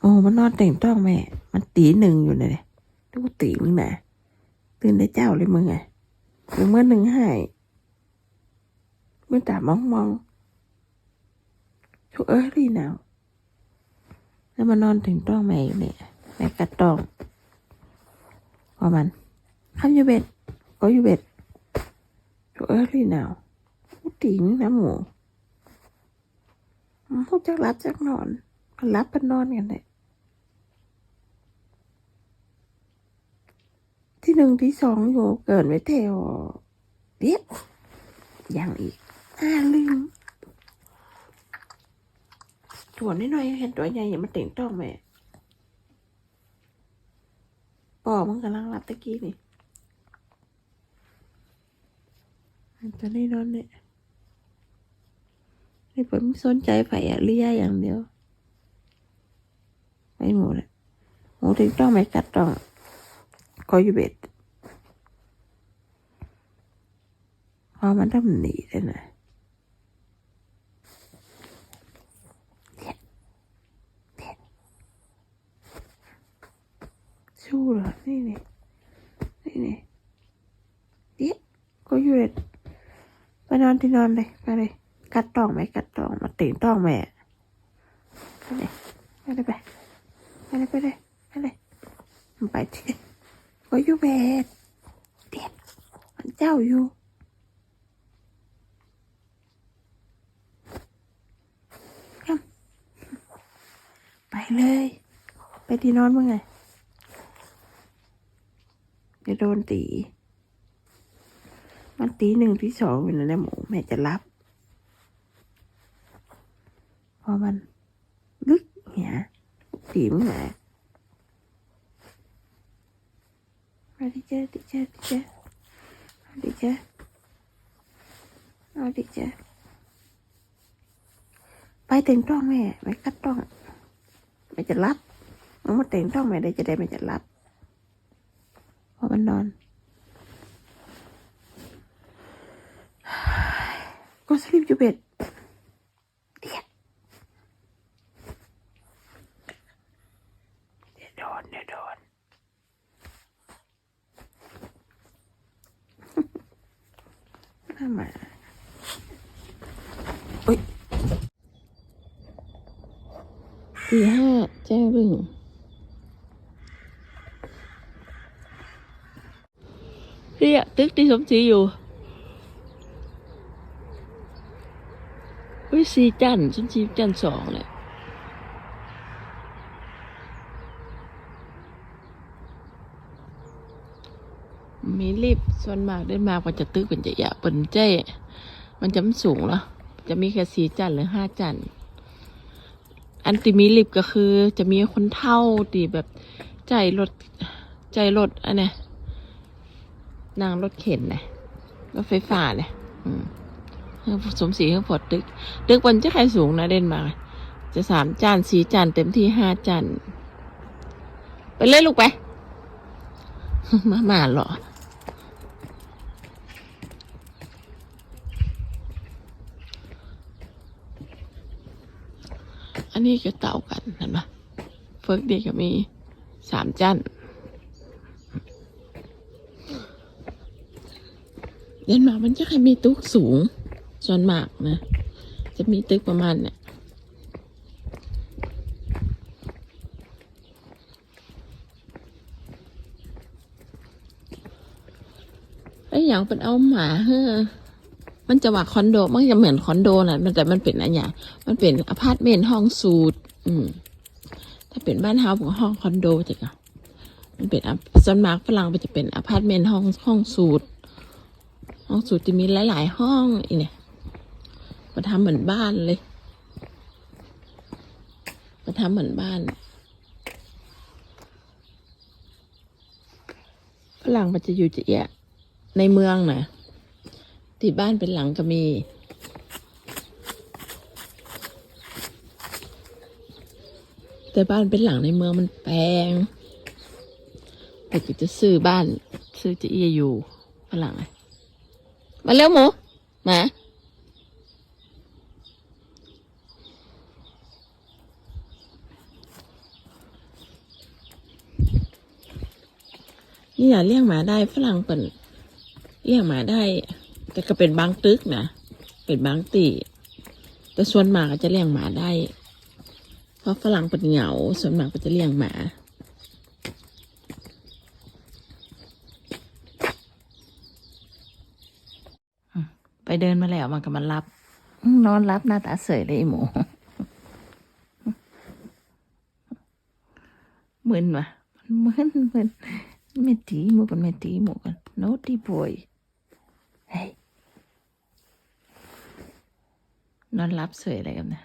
โอ้มันนอนแต่งต้องแม่ มันตีหนึ่งอยู่เลยดูตีมึงนะตื่นได้เจ้าเลยมึงไงมึงเมื่อหนึ่งให้เมื่อตามองมองชุกเอ้ยรีหนาวแล้วมานอนถึงต้องแม่อยู่เนี่ยแม่กัดตองพอมันข้าอยู่เบ็ดก็อยู่เบ็ดชุกเอ้ยรีหนาวกูตีมึงนะหมูพวกจักรับจักนอนรับกันนอนกันเลย ที่หนึ่งที่สองอยู่เกินไว้เทวเดียวยังอีกอ่าลืมตัวน้อยเห็นตัวใหญ่อย่ามาเต่งต้องแม่ปอมันกำลังรับตะกี้นี่ตัวนี้นอนเนี่ยนี่ผมไม่สนใจไผ่อะเลียอย่างเดียวไม่หมูเลยหมูถึงต้องไม่กัดต้อง có như biệt hoa mà đâm nỉ thế này Thiệt. Thiệt. Su rồi đây này đây này Tiết có như biệt ไปนอนที่นอนเลยไปเลย กัดตองไหมกัดตองมาติ่งตองแม่ไปเลยไปเลยไปไปเลยไปเลยไปเลยไป ที่ có chú bé đẹp anh cháu vô ไปเลย ไปที่นอนมึงไงจะโดนตี มันตีหนึ่งที่สองอยู่แล้วนะหมูแม่จะรับ พอมันลึกเนี่ยตีมึงไง เอาดิเจ้าดิเจ้าดิเจ้าเอาดิเจ้าเอาดิเจ้าไปแต่งต้องแม่ไปกัดต้องแม่จะรับมันมาแต่งต้องแม่ได้จะได้แม่จะรับเพราะมันนอนก็สลิปอยู่เบ็ดเดี๋ยวเดี๋ยวโดนเดี๋ยวโดน น่ามาอุ้ยตีห้าแจ้งหนึ่งพี่อะตึกที่สมศรีอยู่อุ้ยสีจันทร์สมศรีจันทร์สองเลย มีลิฟต์ส่วนมากได้มากกจะตึกเป็นจะยะเปิ่นเจ้มันจะไม่สูงเหรอจะมีแค่สีจันหรือห้าจันอันที่มีลิฟต์ก็คือ จะมีคนเท่าตีแบบใจรถใจรถอันเนี้ยนางรถเข็นนะรถไฟฟ้าเนี่ยอืมสมศรีเขาพอตึก ตึกบนจะใครสูงนะเด่นมากจะสามจานสี่จานเต็มที่ห้าจานไปเลยลูกไป มามาหรอ อันนี้ก็เต่ากันเห็นปะเฟิร์กเดีก็มีสามจันเดนมาร์กมันจะแค่มีตึกสูงส่วนมากนะ จะมีตึกประมาณเนี่ยไอ้ยอย่างเป็นเอาหมาเฮ้อ มันจะว่าคอนโด มันจะเหมือนคอนโดนะมันแต่มันเป็นอะไรอย่างมันเป็นอพาร์ตเมนต์ห้องสูตรอืม ถ้าเป็นบ้านเฮาของห้องคอนโดจะค่ะมันเป็นอะส่วนมากฝรั่งมันจะเป็นอพาร์ตเมนต์ห้องห้องสูตรห้องสูตรจะมีหลาย ๆ ห้องอีเนี่ยมาทำเหมือนบ้านเลยมาทำเหมือนบ้านฝรั่งมันจะอยู่จะแยะในเมืองนะ ที่บ้านเป็นหลังก็มี แต่บ้านเป็นหลังในเมืองมันแพงแต่กิจะซื้อบ้านซื้อจะเอียอยู่ฝรั่งมาแล้วหมูมานี่อย่าเลี้ยงหมาได้ฝรั่งเปิ่นเลี้ยงหมาได้ แต่ก็เป็นบางตึกนะ เป็นบางตีแต่ส่วนมากก็จะเลี้ยงหมาได้ เพราะฝรั่งเป็นเหงา ส่วนมากก็จะเลี้ยงหมาไปเดินมาแล้วมันก็มารับ นอนรับหน้าตาเสยเลยไอ้หมูมึนวะมันมึนมึนเมตีหมูกันเมตีหมูกัน naughty boy เฮ้ย นอนรับเฉยอะไรกันเนี่ย